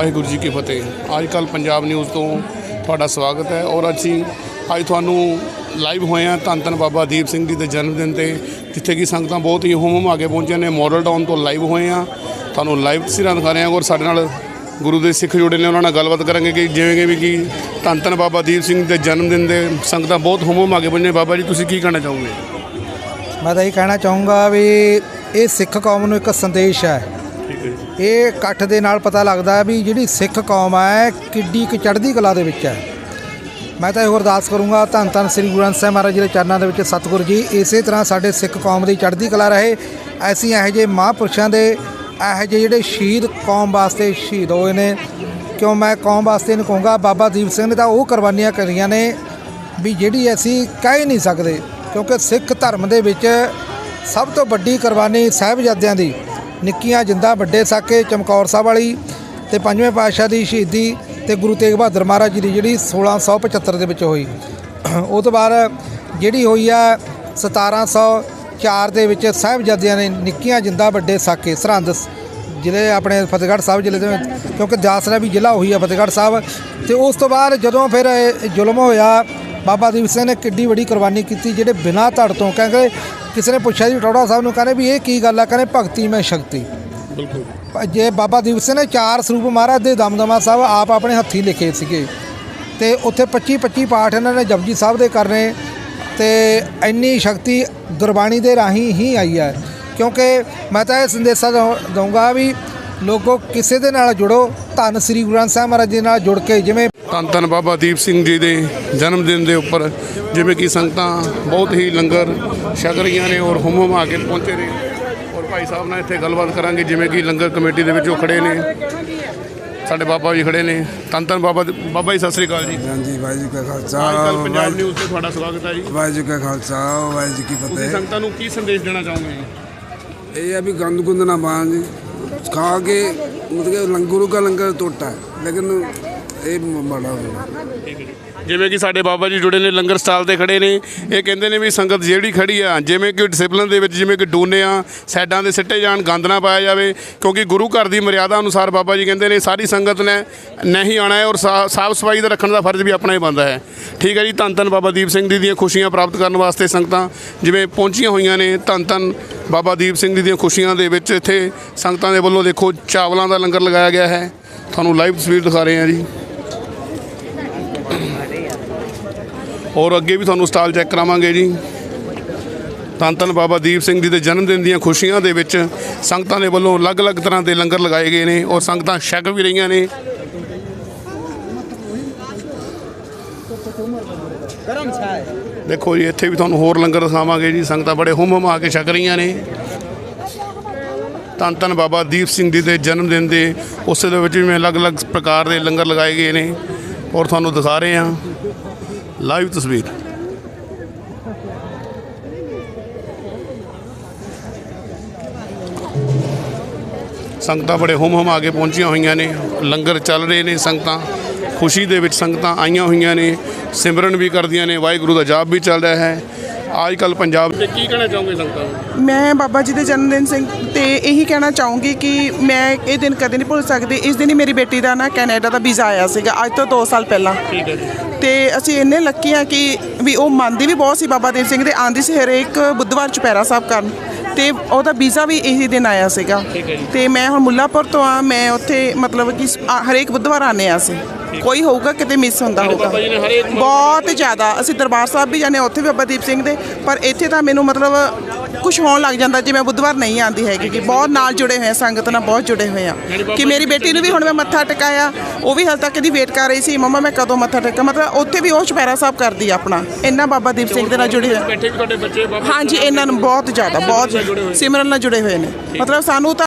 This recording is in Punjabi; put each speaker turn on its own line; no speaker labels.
ਵਾਹਿਗੁਰੂ ਜੀ ਕੀ ਫਤਿਹ। ਅੱਜ ਕੱਲ ਪੰਜਾਬ ਨਿਊਜ਼ ਤੋਂ ਤੁਹਾਡਾ ਸਵਾਗਤ ਹੈ ਔਰ ਅਸੀਂ ਅੱਜ ਤੁਹਾਨੂੰ ਲਾਈਵ ਹੋਏ ਹਾਂ ਧੰਨ ਧੰਨ ਬਾਬਾ ਦੀਪ ਸਿੰਘ ਜੀ ਦੇ ਜਨਮ ਦਿਨ ਤੇ, ਜਿੱਥੇ ਕਿ ਸੰਗਤਾਂ ਬਹੁਤ ਹੀ ਹੁਮ ਹੁਮ ਆ ਕੇ ਪਹੁੰਚੇ ਨੇ ਮਾਡਲ ਟਾਊਨ ਤੋਂ ਲਾਈਵ ਹੋਏ ਹਾਂ। ਤੁਹਾਨੂੰ ਲਾਈਵ ਤਸਵੀਰਾਂ ਦਿਖਾ ਰਹੇ ਹਾਂ ਔਰ ਸਾਡੇ ਨਾਲ ਗੁਰੂ ਦੇ ਸਿੱਖ ਜੁੜੇ ਨੇ ਉਹਨਾਂ ਨਾਲ ਗੱਲਬਾਤ ਕਰਾਂਗੇ ਕਿ ਜਿਵੇਂ ਕਿ ਵੀ ਕਿ ਧੰਨ ਧੰਨ ਬਾਬਾ ਦੀਪ ਸਿੰਘ ਦੇ ਜਨਮ ਦਿਨ ਦੇ ਸੰਗਤਾਂ ਬਹੁਤ ਹੁਮ ਹੁਮ ਆ ਕੇ ਪਹੁੰਚੇ ਬਾਬਾ ਜੀ, ਤੁਸੀਂ ਕੀ ਕਹਿਣਾ ਚਾਹੋਗੇ?
ਮੈਂ ਤਾਂ ਇਹ ਕਹਿਣਾ ਚਾਹੂੰਗਾ ਵੀ ਇਹ ਸਿੱਖ ਕੌਮ ਨੂੰ ਇੱਕ ਸੰਦੇਸ਼ ਹੈ। ਇਹ ਇਕੱਠ ਦੇ ਨਾਲ ਪਤਾ ਲੱਗਦਾ ਹੈ ਵੀ ਜਿਹੜੀ ਸਿੱਖ ਕੌਮ ਹੈ, ਕਿੱਡੀ ਕੁ ਚੜ੍ਹਦੀ ਕਲਾ ਦੇ ਵਿੱਚ ਹੈ। ਮੈਂ ਤਾਂ ਇਹ ਅਰਦਾਸ ਕਰੂੰਗਾ, ਧੰਨ ਧੰਨ ਸ੍ਰੀ ਗੁਰੂ ਗ੍ਰੰਥ ਸਾਹਿਬ ਮਹਾਰਾਜ ਜੀ ਦੇ ਚਰਨਾਂ ਦੇ ਵਿੱਚ ਸਤਿਗੁਰੂ ਜੀ, ਇਸੇ ਤਰ੍ਹਾਂ ਸਾਡੇ ਸਿੱਖ ਕੌਮ ਦੀ ਚੜ੍ਹਦੀ ਕਲਾ ਰਹੇ। ਐਸੀ ਇਹੋ ਜਿਹੇ ਮਹਾਂਪੁਰਸ਼ਾਂ ਦੇ, ਇਹੋ ਜਿਹੇ ਜਿਹੜੇ ਸ਼ਹੀਦ ਕੌਮ ਵਾਸਤੇ ਸ਼ਹੀਦ ਹੋਏ ਨੇ। ਕਿਉਂ ਮੈਂ ਕੌਮ ਵਾਸਤੇ ਨਹੀਂ ਕਹੂੰਗਾ, ਬਾਬਾ ਦੀਪ ਸਿੰਘ ਨੇ ਤਾਂ ਉਹ ਕੁਰਬਾਨੀਆਂ ਕਰੀਆਂ ਨੇ ਵੀ ਜਿਹੜੀ ਅਸੀਂ ਕਹਿ ਹੀ ਨਹੀਂ ਸਕਦੇ। ਕਿਉਂਕਿ ਸਿੱਖ ਧਰਮ ਦੇ ਵਿੱਚ ਸਭ ਤੋਂ ਵੱਡੀ ਕੁਰਬਾਨੀ ਸਾਹਿਬਜ਼ਾਦਿਆਂ ਦੀ ਨਿੱਕੀਆਂ ਜਿੰਦਾ ਵੱਡੇ ਸਾਕੇ ਚਮਕੌਰ ਸਾਹਿਬ ਵਾਲੀ ਤੇ ਪੰਜਵੇਂ ਪਾਤਸ਼ਾਹ ਦੀ ਸ਼ਹੀਦੀ ਤੇ ਗੁਰੂ ਤੇਗ ਬਹਾਦਰ ਮਹਾਰਾਜ ਜੀ ਦੀ ਜਿਹੜੀ 1675 ਦੇ ਵਿੱਚ ਹੋਈ। ਉਹ ਤੋਂ ਬਾਅਦ ਜਿਹੜੀ ਹੋਈ ਆ 1704 ਦੇ ਵਿੱਚ ਸਾਹਿਬਜ਼ਾਦਿਆਂ ਨੇ ਨਿੱਕੀਆਂ ਜਿੰਦਾ ਵੱਡੇ ਸਾਕੇ ਸਰਹੰਦ ਜ਼ਿਲ੍ਹੇ ਆਪਣੇ ਫਤਿਹਗੜ੍ਹ ਸਾਹਿਬ ਜ਼ਿਲ੍ਹੇ ਦੇ ਕਿਉਂਕਿ ਦਾਸਰਾ ਵੀ ਜ਼ਿਲ੍ਹਾ ਹੋਈ ਆ ਫਤਿਹਗੜ੍ਹ ਸਾਹਿਬ। ਤੇ ਉਸ ਤੋਂ ਬਾਅਦ ਜਦੋਂ ਫਿਰ ਜ਼ੁਲਮ ਹੋਇਆ, ਬਾਬਾ ਦੀਪ ਸਿੰਘ ਨੇ ਕਿੱਡੀ ਵੱਡੀ ਕੁਰਬਾਨੀ ਕੀਤੀ, ਜਿਹੜੇ ਬਿਨਾਂ ਧੜ ਤੋਂ, ਕਹਿੰਦੇ ਕਿਸੇ ਨੇ ਪੁੱਛਿਆ ਜੀ ਟੌੜਾ ਸਾਹਿਬ ਨੂੰ ਕਹਿੰਦੇ ਵੀ ਇਹ ਕੀ ਗੱਲ ਆ? ਕਹਿੰਦੇ ਭਗਤੀ ਮੈਂ ਸ਼ਕਤੀ।
ਬਿਲਕੁਲ।
ਜੇ ਬਾਬਾ ਦੀਪ ਸਿੰਘ ਨੇ ਚਾਰ ਸਰੂਪ ਮਹਾਰਾਜ ਦੇ ਦਮਦਮਾ ਸਾਹਿਬ ਆਪ ਆਪਣੇ ਹੱਥੀਂ ਲਿਖੇ ਸੀਗੇ। ਤੇ ਉੱਥੇ 25 25 ਪਾਠ ਇਹਨਾਂ ਨੇ ਜਪਜੀ ਸਾਹਿਬ ਦੇ ਕਰਨੇ। ਤੇ ਇੰਨੀ ਸ਼ਕਤੀ ਗੁਰਬਾਣੀ ਦੇ ਰਾਹੀਂ ਹੀ ਆਈ ਹੈ। ਕਿਉਂਕਿ ਮੈਂ ਤਾਂ ਇਹ ਸੰਦੇਸ਼ਾ ਦਊ- ਦਊਂਗਾ ਵੀ ਲੋਕੋ ਕਿਸੇ ਦੇ ਨਾਲ ਜੁੜੋ ਧੰਨ ਸ੍ਰੀ ਗੁਰੂ ਗ੍ਰੰਥ ਸਾਹਿਬ ਮਹਾਰਾਜ ਜੀ ਨਾਲ ਜੁੜ ਕੇ ਜਿਵੇਂ
ਧੰਨ ਧੰਨ ਬਾਬਾ ਦੀਪ ਸਿੰਘ ਜੀ ਦੇ ਜਨਮ ਦਿਨ ਦੇ ਉੱਪਰ ਜਿਵੇਂ ਕਿ ਸੰਗਤਾਂ ਬਹੁਤ ਹੀ ਲੰਗਰ ਛਕ ਰਹੀਆਂ ਨੇ ਔਰ ਹੁਮ ਹੁਮ ਆ ਕੇ ਪਹੁੰਚੇ ਨੇ। ਔਰ ਭਾਈ ਸਾਹਿਬ ਨਾਲ ਇੱਥੇ ਗੱਲਬਾਤ ਕਰਾਂਗੇ ਜਿਵੇਂ ਕਿ ਲੰਗਰ ਕਮੇਟੀ ਦੇ ਵਿੱਚ ਉਹ ਖੜੇ ਨੇ। ਸਾਡੇ ਬਾਬਾ ਜੀ ਖੜੇ ਨੇ। ਧੰਨ ਧੰਨ ਬਾਬਾ ਬਾਬਾ ਜੀ ਸਤਿ ਸ੍ਰੀ ਅਕਾਲ ਜੀ।
ਹਾਂਜੀ ਵਾਹਿਗੁਰੂ ਜੀ ਕਾ ਖਾਲਸਾ।
ਅੱਜ ਕੱਲ ਪੰਜਾਬ ਨਿਊਜ਼ ਤੇ ਤੁਹਾਡਾ ਸਵਾਗਤ ਹੈ ਜੀ।
ਵਾਹਿਗੁਰੂ ਜੀ ਕਾ ਖਾਲਸਾ ਵਾਹਿਗੁਰੂ ਜੀ ਕੀ ਫਤਿਹ।
ਸੰਗਤਾਂ ਨੂੰ ਕੀ ਸੰਦੇਸ਼ ਦੇਣਾ ਚਾਹੋਗੇ? ਜੀ
ਇਹ ਹੈ ਵੀ ਗੰਦ ਗੁੰਦ ਨਾ ਪਾਉਣ ਜੀ। ਖਾ ਕੇ ਮਤਲਬ ਕਿ ਲੰਗਰੂ ਦਾ ਲੰਗਰ ਟੋਟਾ ਹੈ ਲੇਕਿਨ ਇਹ ਮਾੜਾ ਹੋਣਾ।
ਜਿਵੇਂ ਕਿ ਸਾਡੇ ਬਾਬਾ ਜੀ ਜੁੜੇ ਨੇ, ਲੰਗਰ ਸਟਾਲ ਤੇ ਖੜੇ ਨੇ। ਇਹ ਕਹਿੰਦੇ ਨੇ ਵੀ ਸੰਗਤ ਜਿਹੜੀ ਖੜੀ ਆ, ਜਿਵੇਂ ਕਿ ਡਿਸਪਲਿਨ ਦੇ ਵਿੱਚ ਜਿਵੇਂ ਕਿ ਡੂਨੇ ਆ ਸਾਈਡਾਂ ਦੇ ਸਿੱਟੇ ਜਾਣ ਗੰਦ ਨਾ ਪਾਇਆ ਜਾਵੇ, ਕਿਉਂਕਿ ਗੁਰੂ ਘਰ ਦੀ ਮਰਿਆਦਾ ਅਨੁਸਾਰ ਬਾਬਾ ਜੀ ਕਹਿੰਦੇ ਨੇ, ਸਾਰੀ ਸੰਗਤ ਨੇ ਨਹੀਂ ਆਣਾ ਹੈ ਔਰ ਸਾਫ਼ ਸਫ਼ਾਈ ਦਾ ਰੱਖਣ ਦਾ ਫਰਜ਼ ਵੀ ਆਪਣਾ ਹੀ ਬਣਦਾ ਹੈ। ਠੀਕ ਹੈ ਜੀ, ਧੰਨ ਧੰਨ ਬਾਬਾ ਦੀਪ ਸਿੰਘ ਜੀ ਦੀਆਂ ਖੁਸ਼ੀਆਂ ਪ੍ਰਾਪਤ ਕਰਨ ਵਾਸਤੇ ਸੰਗਤਾਂ ਜਿਵੇਂ ਪਹੁੰਚੀਆਂ ਹੋਈਆਂ ਨੇ, ਧੰਨ ਧੰਨ ਬਾਬਾ ਦੀਪ ਸਿੰਘ ਜੀ ਦੀਆਂ ਖੁਸ਼ੀਆਂ ਦੇ ਵਿੱਚ ਇੱਥੇ ਸੰਗਤਾਂ ਦੇ ਵੱਲੋਂ ਦੇਖੋ ਚਾਵਲਾਂ ਦਾ ਲੰਗਰ ਲਗਾਇਆ ਗਿਆ ਹੈ। ਤੁਹਾਨੂੰ ਲਾਈਵ ਤਸਵੀਰ ਦਿਖਾ ਰਹੇ ਹਾਂ ਜੀ। ਔਰ ਅੱਗੇ ਵੀ ਤੁਹਾਨੂੰ ਸਟਾਲ ਚੈੱਕ ਕਰਾਵਾਂਗੇ ਜੀ। ਧੰਨ ਧੰਨ ਬਾਬਾ ਦੀਪ ਸਿੰਘ ਜੀ ਦੇ ਜਨਮ ਦਿਨ ਦੀਆਂ ਖੁਸ਼ੀਆਂ ਦੇ ਵਿੱਚ ਸੰਗਤਾਂ ਦੇ ਵੱਲੋਂ ਅਲੱਗ-ਅਲੱਗ ਤਰ੍ਹਾਂ ਦੇ ਲੰਗਰ ਲਗਾਏ ਗਏ ਨੇ ਔਰ ਸੰਗਤਾਂ ਛਕ ਵੀ ਰਹੀਆਂ ਨੇ। ਦੇਖੋ ਜੀ, ਇੱਥੇ ਵੀ ਤੁਹਾਨੂੰ ਹੋਰ ਲੰਗਰ ਦਿਖਾਵਾਂਗੇ ਜੀ। ਸੰਗਤਾਂ ਬੜੇ ਹੁਮ ਹੁਮ ਆ ਕੇ ਛਕ ਰਹੀਆਂ ਨੇ। ਧੰਨ ਧੰਨ ਬਾਬਾ ਦੀਪ ਸਿੰਘ ਜੀ ਦੇ ਜਨਮ ਦਿਨ ਦੇ ਉਸੇ ਦੇ ਵਿੱਚ ਵੀ ਮੈਂ ਅਲੱਗ-ਅਲੱਗ ਪ੍ਰਕਾਰ ਦੇ ਲੰਗਰ ਲਗਾਏ ਗਏ ਨੇ। ਔਰ ਤੁਹਾਨੂੰ ਦਿਖਾ ਰਹੇ ਹਾਂ। ਲਾਈਵ ਤਸਵੀਰ। ਸੰਗਤਾਂ ਬੜੇ ਹੁਮ ਹੁਮ ਆ ਕੇ ਪਹੁੰਚੀਆਂ ਹੋਈਆਂ ਨੇ। ਲੰਗਰ ਚੱਲ ਰਹੇ ਨੇ ਸੰਗਤਾਂ। ਖੁਸ਼ੀ ਦੇ ਵਿੱਚ ਸੰਗਤਾਂ ਆਈਆਂ ਹੋਈਆਂ ਨੇ। ਸਿਮਰਨ ਵੀ ਕਰਦੀਆਂ ਨੇ। ਵਾਹਿਗੁਰੂ ਦਾ ਜਾਪ ਵੀ ਚੱਲ ਰਿਹਾ ਹੈ। ਅੱਜ ਕੱਲ ਪੰਜਾਬ ਤੇ ਕੀ ਕਹਿਣਾ ਚਾਹੋਗੇ ਸੰਗਤਾਂ ਨੂੰ?
ਮੈਂ ਬਾਬਾ ਜੀ ਦੇ ਜਨਮ ਦਿਨ ਸਿੰਘ ਤੇ ਇਹੀ ਕਹਿਣਾ ਚਾਹੂੰਗੀ ਕਿ ਮੈਂ ਇਹ ਦਿਨ ਕਦੇ ਨਹੀਂ ਭੁੱਲ ਸਕਦੀ। ਇਸ ਦਿਨ ਹੀ ਮੇਰੀ ਬੇਟੀ ਦਾ ਨਾ ਕੈਨੇਡਾ ਦਾ ਵੀਜ਼ਾ ਆਇਆ ਸੀਗਾ ਅੱਜ ਤੋਂ 2 ਸਾਲ ਪਹਿਲਾਂ।
ਠੀਕ ਹੈ ਜੀ।
ਤੇ ਅਸੀਂ ਇੰਨੇ ਲੱਕੀ ਆ ਕਿ ਵੀ ਉਹ ਮੰਨਦੀ ਵੀ ਬਹੁਤ ਸੀ ਬਾਬਾ ਦੀਪ ਸਿੰਘ ਦੇ ਆਂਦੀ ਸੀ ਹਰੇਕ ਬੁੱਧਵਾਰ ਚੁਪਹਿਰਾ ਸਾਹਿਬ ਕਰਨ। ਤੇ ਉਹਦਾ ਵੀਜ਼ਾ ਵੀ ਇਹੀ ਦਿਨ ਆਇਆ ਸੀਗਾ। ਤੇ ਮੈਂ ਹੁਣ ਮੁੱਲਾਪੁਰ ਤੋਂ ਆ ਮੈਂ ਉੱਥੇ ਮਤਲਬ ਕਿ ਸ- ਹਰੇਕ ਬੁੱਧਵਾਰ ਆਨੇ ਆ ਅਸੀਂ। ਕੋਈ ਹੋਊਗਾ ਕਿਤੇ ਮਿਸ ਹੁੰਦਾ ਹੋਊਗਾ। ਬਹੁਤ ਜ਼ਿਆਦਾ ਅਸੀਂ ਦਰਬਾਰ ਸਾਹਿਬ ਵੀ ਜਾਂਦੇ ਹਾਂ, ਉੱਥੇ ਵੀ ਬਾਬਾ ਦੀਪ ਸਿੰਘ ਦੇ ਪਰ ਇੱਥੇ ਤਾਂ ਮੈਨੂੰ ਮਤਲਬ ਕੁਝ ਹੋਣ ਲੱਗ ਜਾਂਦਾ ਜੇ ਮੈਂ ਬੁੱਧਵਾਰ ਨਹੀਂ ਆਂਦੀ ਹੈਗੀ ਕਿ ਬਹੁਤ ਨਾਲ ਜੁੜੇ ਹੋਏ ਆ ਸੰਗਤ ਨਾਲ ਬਹੁਤ ਜੁੜੇ ਹੋਏ ਆ। ਕਿ ਮੇਰੀ ਬੇਟੀ ਨੂੰ ਵੀ ਹੁਣ ਮੈਂ ਮੱਥਾ ਟਿਕਾਇਆ ਉਹ ਵੀ ਹਾਲੇ ਤੱਕ ਵੇਟ ਕਰ ਰਹੀ ਸੀ ਮੰਮਾ ਮੈਂ ਕਦੋਂ ਮੱਥਾ ਟੇਕਾਂ? ਮਤਲਬ ਉੱਥੇ ਵੀ ਉਹ ਚੁਪਹਿਰਾ ਸਾਹਿਬ ਕਰਦੀ ਆ ਆਪਣਾ। ਇੰਨਾ ਬਾਬਾ ਦੀਪ ਸਿੰਘ ਦੇ ਨਾਲ ਜੁੜੇ ਹੋਏ
ਬੈਠੇ ਵੀ ਤੁਹਾਡੇ ਬੱਚੇ ਬਾਬਾ
ਹਾਂਜੀ ਇਹਨਾਂ ਨੂੰ ਬਹੁਤ ਜ਼ਿਆਦਾ ਬਹੁਤ ਸਿਮਰਨ ਨਾਲ ਜੁੜੇ ਹੋਏ ਨੇ। ਮਤਲਬ ਸਾਨੂੰ ਤਾਂ